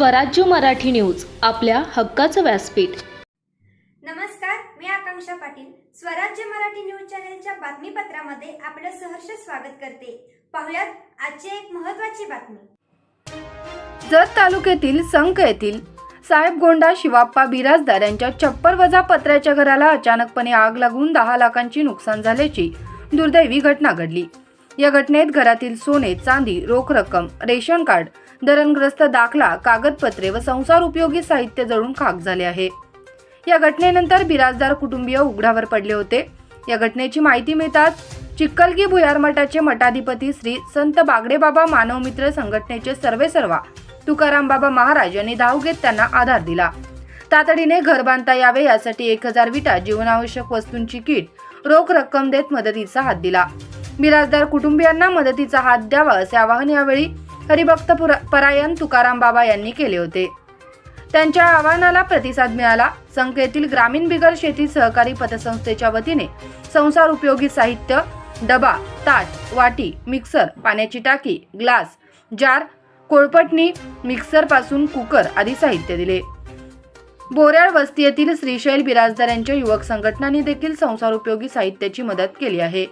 स्वराज्य मराठी न्यूज आपल्या हक्काचं व्यासपीठ. नमस्कार मी आकांक्षा पाटील. स्वराज्य मराठी न्यूज चॅनलच्या बातमीपत्रामध्ये आपलं सहर्ष स्वागत करते. पाहुयात आजची एक महत्त्वाची बातमी. जत तालुक्यातील संक येथील साहेब गोंडा शिवाप्पा बिराजदार यांच्या छप्पर वजा पत्र्याच्या घराला अचानकपणे आग लागून दहा लाखांची नुकसान झाल्याची दुर्दैवी घटना घडली. या घटनेत घरातील सोने चांदी रोख रक्कम रेशन कार्ड धरणग्रस्त दाखला कागदपत्रे व संसार उपयोगी साहित्य जळून खाक झाले आहे. या घटनेनंतर बिराजदार कुटुंबीय उघड्यावर पडले होते. या घटनेची माहिती मिळताच चिक्कलगी भुयार मठाचे मठाधिपती श्री संत बागडेबाबा मानवमित्र संघटनेचे सर्वेसर्वा तुकाराम बाबा महाराज यांनी धाव घेत त्यांना आधार दिला. तातडीने घर बांधता यावे यासाठी एक हजार विटा जीवनावश्यक वस्तूंची किट रोख रक्कम देत मदतीचा हात दिला. बिराजदार कुटुंबियांना मदतीचा हात द्यावा असे आवाहन यावेळी हरिभक्त परायण तुकाराम बाबा यांनी केले होते. त्यांच्या आवाहनाला प्रतिसाद मिळाला. संख्येतील ग्रामीण बिगर शेती सहकारी पतसंस्थेच्या वतीने संसार उपयोगी साहित्य डबा ताट वाटी मिक्सर पाण्याची टाकी ग्लास जार कोळपटणी मिक्सरपासून कुकर आदी साहित्य दिले. बोऱ्याळ वस्ती येथील श्रीशैल बिराजदार यांच्या युवक संघटनांनी देखील संसार उपयोगी साहित्याची मदत केली आहे.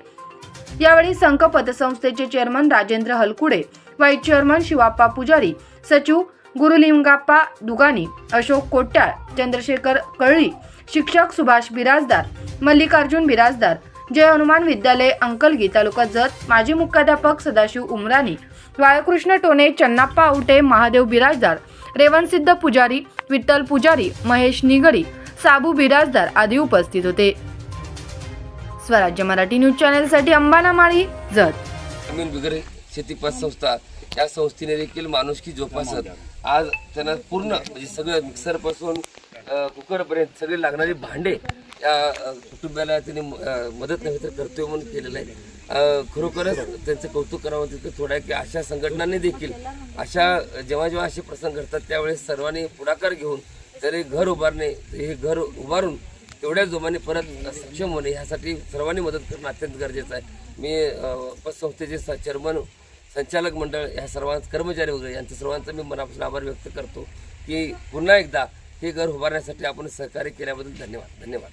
यावेळी संघ पतसंस्थेचे chairman Rajendra Halkude vice chairman Shivappa Pujari सचिव गुरुलिंगाप्पा दुगानी अशोक कोट्याळ चंद्रशेखर कळळी शिक्षक सुभाष बिराजदार मल्लिकार्जुन बिराजदार जय हनुमान विद्यालय अंकलगी तालुका जत माजी मुख्याध्यापक सदाशिव उमराणी बाळकृष्ण टोने चन्नाप्पा आवटे महादेव बिराजदार रेवणसिद्ध पुजारी विठ्ठल पुजारी महेश निगडी साबू बिराजदार आदी उपस्थित होते. स्वराज्य मराठी न्यूज चॅनलसाठी अंबाना माळी जत. जमीन वगैरे शेती संस्था या संस्थेने देखील माणुसकी जोपासत. आज त्यांना पूर्ण म्हणजे सगळं मिक्सरपासून कुकर पर्यंत सगळे लागणारी भांडे या अ, कुटुंबाला त्यांनी अ, मदत नाही तर कर्तव्य म्हणून केलेलं आहे. अ, खरोखरच त्यांचं कौतुक करावं तिथं थोडं आहे की अशा संघटनांनी देखील अशा जेव्हा जेव्हा असे प्रसंग घडतात त्यावेळेस सर्वांनी पुढाकार घेऊन तरी घर उभारणे हे घर उभारून तेवढ्या जोमाने परत सक्षम होणे ह्यासाठी सर्वांनी मदत करणं अत्यंत गरजेचं आहे. मी पतसंस्थेचे स- चेअरमन संचालक मंडळ ह्या सर्वांच कर्मचारी वगैरे यांचं सर्वांचा मी मनापासून आभार व्यक्त करतो की पुन्हा एकदा हे घर उभारण्यासाठी आपण सहकार्य केल्याबद्दल धन्यवाद धन्यवाद.